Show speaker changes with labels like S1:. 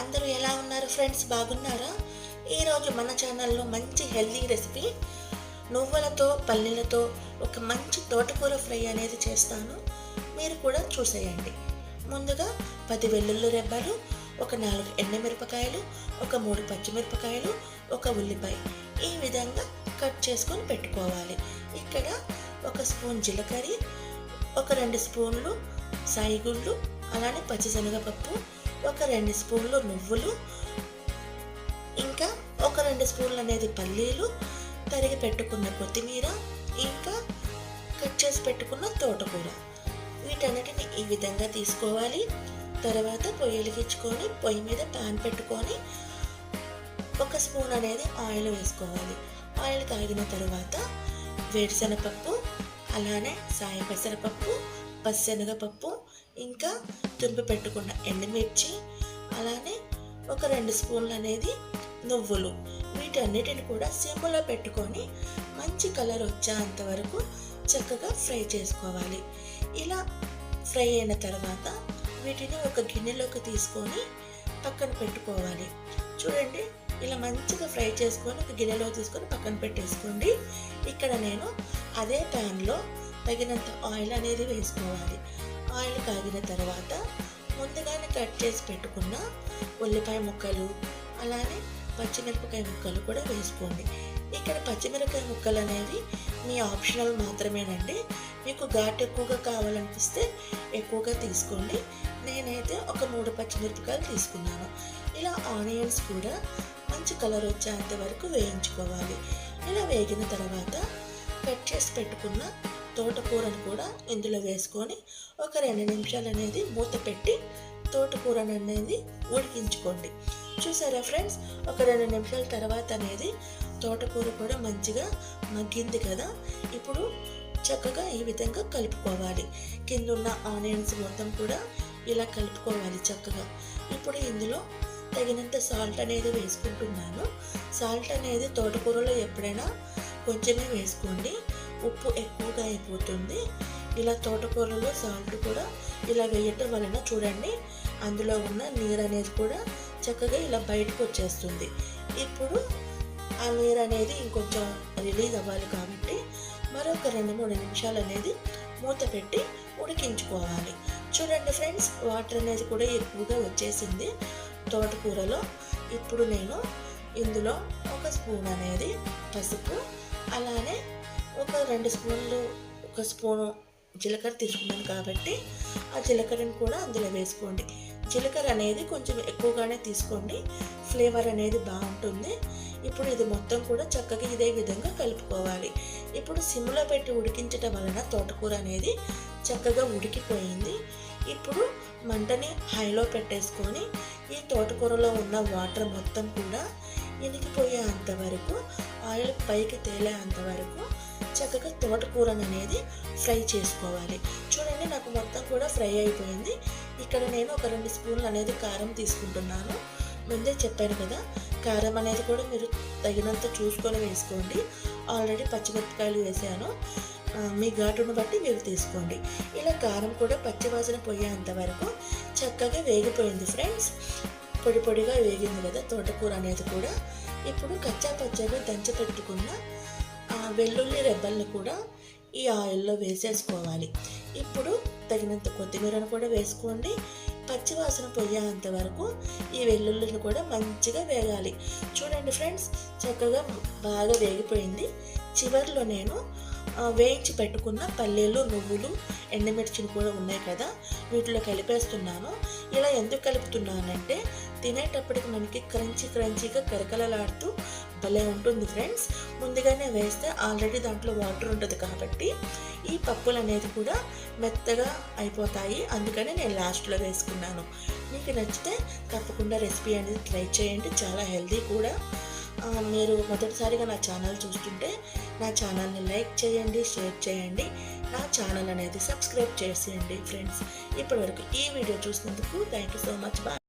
S1: అందరూ ఎలా ఉన్నారు ఫ్రెండ్స్? బాగున్నారా? ఈరోజు మన ఛానల్లో మంచి హెల్దీ రెసిపీ నువ్వులతో పల్లీలతో ఒక మంచి తోటకూర ఫ్రై అనేది చేస్తాను. మీరు కూడా చూసేయండి. ముందుగా పది వెల్లుల్లి రెబ్బలు ఒక నాలుగు ఎండమిరపకాయలు ఒక మూడు పచ్చిమిరపకాయలు ఒక ఉల్లిపాయ. ఈ విధంగా కట్ చేసుకొని పెట్టుకోవాలి. ఇక్కడ ఒక స్పూన్ జీలకర్ర ఒక రెండు స్పూన్లు సాయిగుళ్ళు అలానే పచ్చిశనగపప్పు ఒక రెండు స్పూన్లు నువ్వులు ఇంకా ఒక రెండు స్పూన్లు అనేది పల్లీలు తరిగి పెట్టుకున్న కొత్తిమీర ఇంకా కట్ చేసి పెట్టుకున్న తోటకూర. వీటన్నిటిని ఈ విధంగా తీసుకోవాలి. తర్వాత పొయ్యి వెలిగించుకొని పొయ్యి మీద ప్యాన్ పెట్టుకొని ఒక స్పూన్ అనేది ఆయిల్ వేసుకోవాలి. ఆయిల్ కాగిన తర్వాత వేరుశనగపప్పు అలానే సాయ పెసరపప్పు పచ్చెనగపప్పు ఇంకా తుంపి పెట్టుకున్న ఎండుమిర్చి అలానే ఒక రెండు స్పూన్లు అనేది నువ్వులు. వీటన్నిటిని కూడా సిమ్లో పెట్టుకొని మంచి కలర్ వచ్చేంత వరకు చక్కగా ఫ్రై చేసుకోవాలి. ఇలా ఫ్రై అయిన తర్వాత వీటిని ఒక గిన్నెలోకి తీసుకొని పక్కన పెట్టుకోవాలి. చూడండి ఇలా మంచిగా ఫ్రై చేసుకొని ఒక గిన్నెలో తీసుకొని పక్కన పెట్టేసుకోండి. ఇక్కడ నేను అదే ప్యాన్లో తగినంత ఆయిల్ అనేది వేసుకోవాలి. ఆయిల్ కాగిన తర్వాత ముందుగానే కట్ చేసి పెట్టుకున్న ఉల్లిపాయ ముక్కలు అలానే పచ్చిమిరపకాయ ముక్కలు కూడా వేసుకోండి. ఇక్కడ పచ్చిమిరపకాయ ముక్కలు అనేవి మీ ఆప్షనల్ మాత్రమేనండి. మీకు ఘాటు ఎక్కువగా కావాలనిపిస్తే ఎక్కువగా తీసుకోండి. నేనైతే ఒక మూడు పచ్చిమిరపకాయలు తీసుకున్నాను. ఇలా ఆనియన్స్ కూడా మంచి కలర్ వచ్చేంత వరకు వేయించుకోవాలి. ఇలా వేగిన తర్వాత కట్ చేసి పెట్టుకున్న తోటకూరను కూడా ఇందులో వేసుకొని ఒక రెండు నిమిషాలు అనేది మూత పెట్టి తోటకూరను అనేది ఉడికించుకోండి. చూసారా ఫ్రెండ్స్? ఒక రెండు నిమిషాల తర్వాత అనేది తోటకూర కూడా మంచిగా మగ్గింది కదా? ఇప్పుడు చక్కగా ఈ విధంగా కలుపుకోవాలి. కింద ఉన్న ఆనియన్స్ మొత్తం కూడా ఇలా కలుపుకోవాలి చక్కగా. ఇప్పుడు ఇందులో తగినంత సాల్ట్ అనేది వేసుకుంటున్నాను. సాల్ట్ అనేది తోటకూరలో ఎప్పుడైనా కొంచెమే వేసుకోండి. ఉప్పు ఎక్కువగా అయిపోతుంది. ఇలా తోటకూరలో సాల్ట్ కూడా ఇలా వేయటం వలన చూడండి అందులో ఉన్న నీరు అనేది కూడా చక్కగా ఇలా బయటకు వచ్చేస్తుంది. ఇప్పుడు ఆ నీరు అనేది ఇంకొంచెం రిలీజ్ అవ్వాలి కాబట్టి మరొక రెండు మూడు నిమిషాలు అనేది మూత పెట్టి ఉడికించుకోవాలి. చూడండి ఫ్రెండ్స్ వాటర్ అనేది కూడా ఎక్కువగా వచ్చేసింది తోటకూరలో. ఇప్పుడు నేను ఇందులో ఒక స్పూన్ అనేది పసుపు అలానే ఒక రెండు స్పూన్లు ఒక స్పూను జీలకర్ర తీసుకున్నాను కాబట్టి ఆ జీలకర్రని కూడా అందులో వేసుకోండి. జీలకర్ర అనేది కొంచెం ఎక్కువగానే తీసుకోండి. ఫ్లేవర్ అనేది బాగుంటుంది. ఇప్పుడు ఇది మొత్తం కూడా చక్కగా ఇదే విధంగా కలుపుకోవాలి. ఇప్పుడు సిమ్లో పెట్టి ఉడికించటం వలన తోటకూర అనేది చక్కగా ఉడికిపోయింది. ఇప్పుడు మంటని హైలో పెట్టేసుకొని ఈ తోటకూరలో ఉన్న వాటర్ మొత్తం కూడా ఇనికిపోయేంత వరకు ఆయిల్ పైకి తేలేంత వరకు చక్కగా తోటకూరను అనేది ఫ్రై చేసుకోవాలి. చూడండి నాకు మొత్తం కూడా ఫ్రై అయిపోయింది. ఇక్కడ నేను ఒక రెండు స్పూన్లు అనేది కారం తీసుకుంటున్నాను. ముందే చెప్పాను కదా కారం అనేది కూడా మీరు తగినంత చూసుకొని వేసుకోండి. ఆల్రెడీ పచ్చిమిరపకాయలు వేసాను. మీ ఘాటును బట్టి మీరు తీసుకోండి. ఇలా కారం కూడా పచ్చివాసన పోయేంత వరకు చక్కగా వేగిపోయింది ఫ్రెండ్స్. పొడి పొడిగా వేగింది కదా తోటకూర అనేది కూడా. ఇప్పుడు కచ్చా పచ్చగా దంచి పెట్టుకున్న వెల్లుల్లి రెబ్బల్ని కూడా ఈ ఆయిల్లో వేసేసుకోవాలి. ఇప్పుడు తగినంత కొత్తిమీరను కూడా వేసుకోండి. పచ్చివాసన పోయేంత వరకు ఈ వెల్లుల్లిని కూడా మంచిగా వేగాలి. చూడండి ఫ్రెండ్స్ చక్కగా బాగా వేగిపోయింది. చివరిలో నేను వేయించి పెట్టుకున్న పల్లీలు నువ్వులు ఎండుమిర్చిని కూడా ఉన్నాయి కదా వీటిలో కలిపేస్తున్నాను. ఇలా ఎందుకు కలుపుతున్నానంటే తినేటప్పటికి మనకి క్రంచీ క్రంచీగా కరకలలాడుతూ భలే ఉంటుంది ఫ్రెండ్స్. ముందుగానే వేస్తే ఆల్రెడీ దాంట్లో వాటర్ ఉంటుంది కాబట్టి ఈ పప్పులు అనేది కూడా మెత్తగా అయిపోతాయి. అందుకని నేను లాస్ట్లో వేసుకున్నాను. మీకు నచ్చితే తప్పకుండా రెసిపీ అనేది ట్రై చేయండి. చాలా హెల్తీ కూడా. మీరు మొదటిసారిగా నా ఛానల్ చూస్తుంటే నా ఛానల్ని లైక్ చేయండి షేర్ చేయండి. నా ఛానల్ అనేది సబ్స్క్రైబ్ చేసేయండి ఫ్రెండ్స్. ఇప్పటివరకు ఈ వీడియో చూసినందుకు thank you so much. Bye.